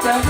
Thank you.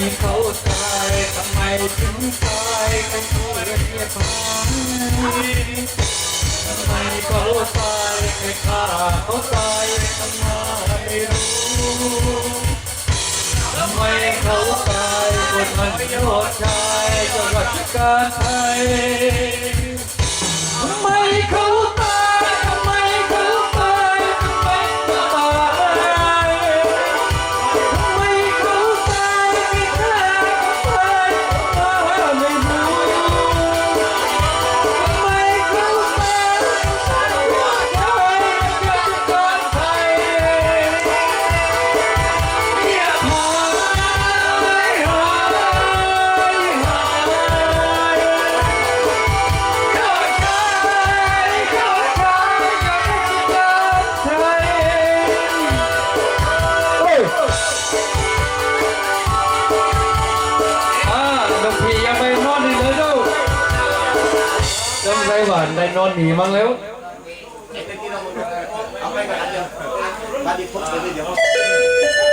ไมเขาตายทำไมถึงตายกันทั่เรียบร้อยทำไมเขาตายใครฆ่าเขาตายทำไมรู้ทำไมเขาตายคนมันยอดชาจะรักกาญไทยทำไมเขา นได้นอนหนีมั้งแล้วเอาไปกันเดี๋ยวมาดิพุทธเดี๋ยว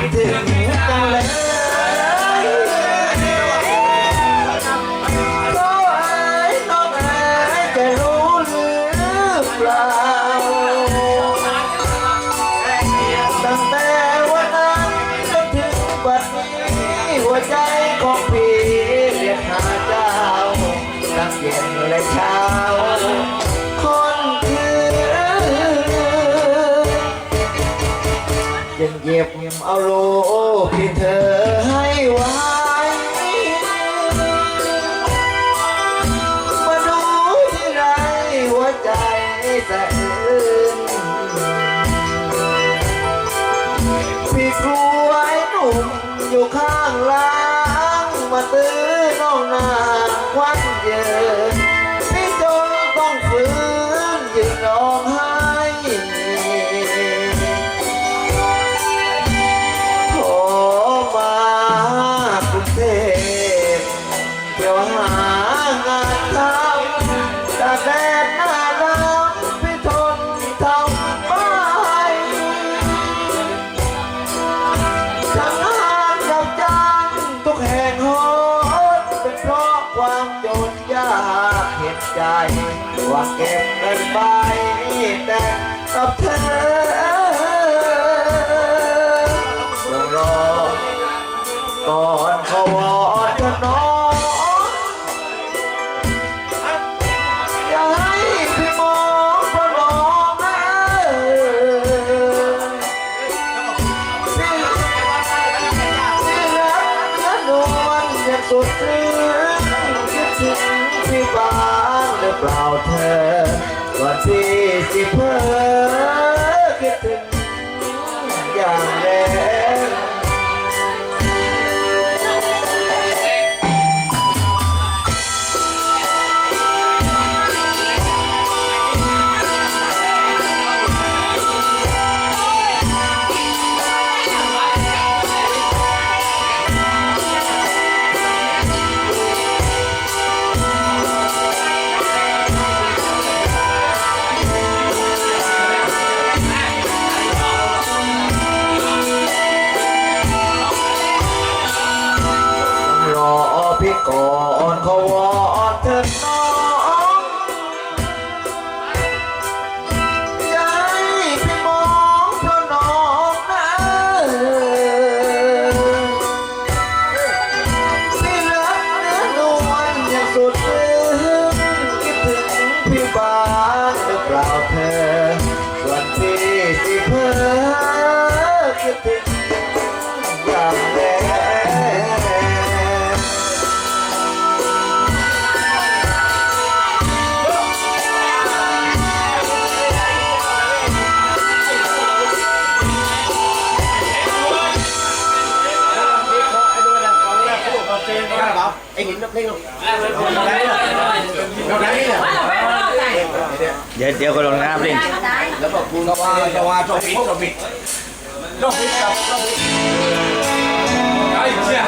We did. ยังเย็บเอาโลที่เธอให้ไว้มาดูที่ไหัวใจสะอื้นพี่กลัว้หนุ่มอยู่ข้างล่างมาตื้อน้องนาควันเยินพี่จนต้องฝืน ใจ ว่าเก็บเงินไปแต่กับเธอ เดี๋ยวเดี๋ยวก็ลงน้ำดิแล้วก็คุณว่าจะว่าจบิดจบิดจบิดกับจบิดไอ้เชี่ย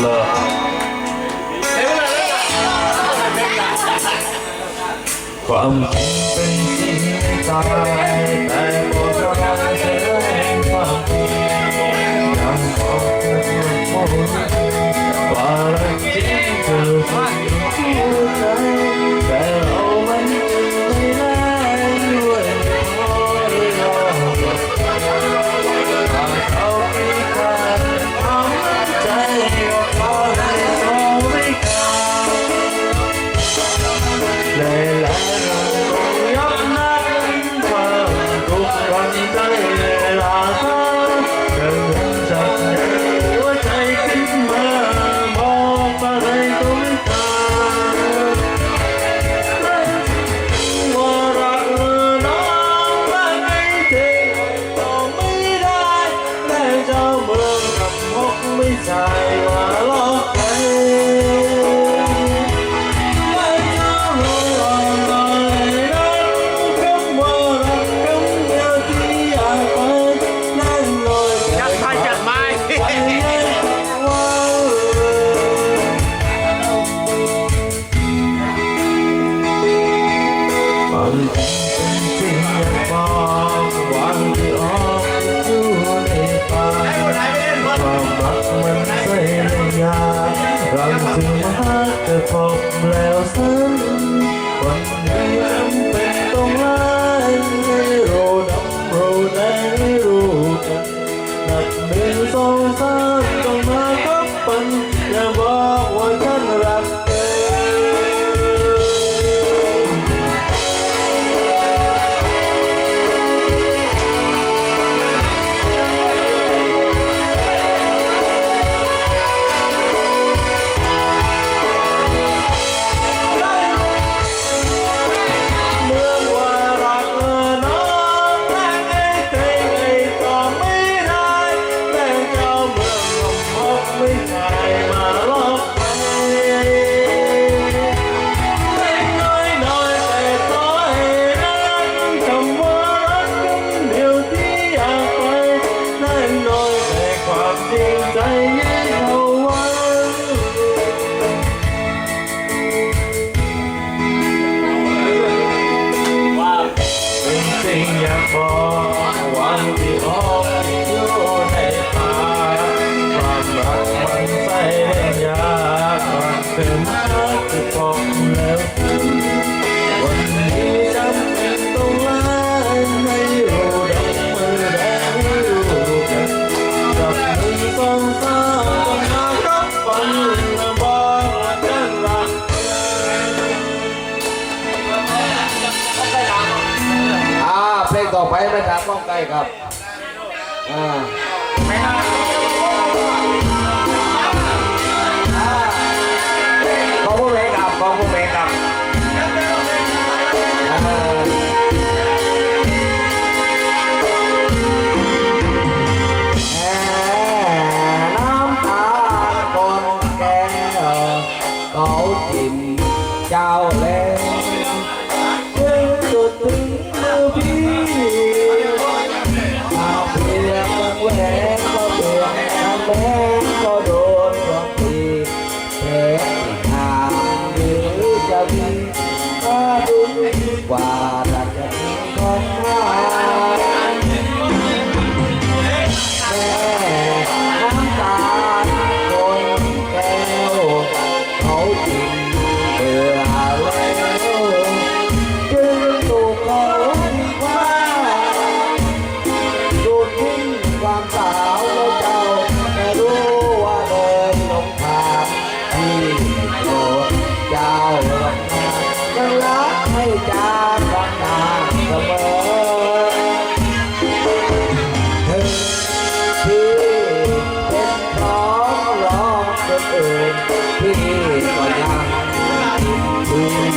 เลยความเป็นจริงตายแต่โบราณเสียแห่งความจริงยังคง Johnny, Johnny. เราจึงมาหาแต่พบแล้วเสมอ วันนี้จำเป็นต้องลาให้เราดับมือแดงรู้กันจับมือสองสามต้องมารับฟังและบอกว่าจะรักอ่าเพลงต่อไปไม่ถามต้องใกล้ครับอ่า คนอื่นที่ก็ยังคุณ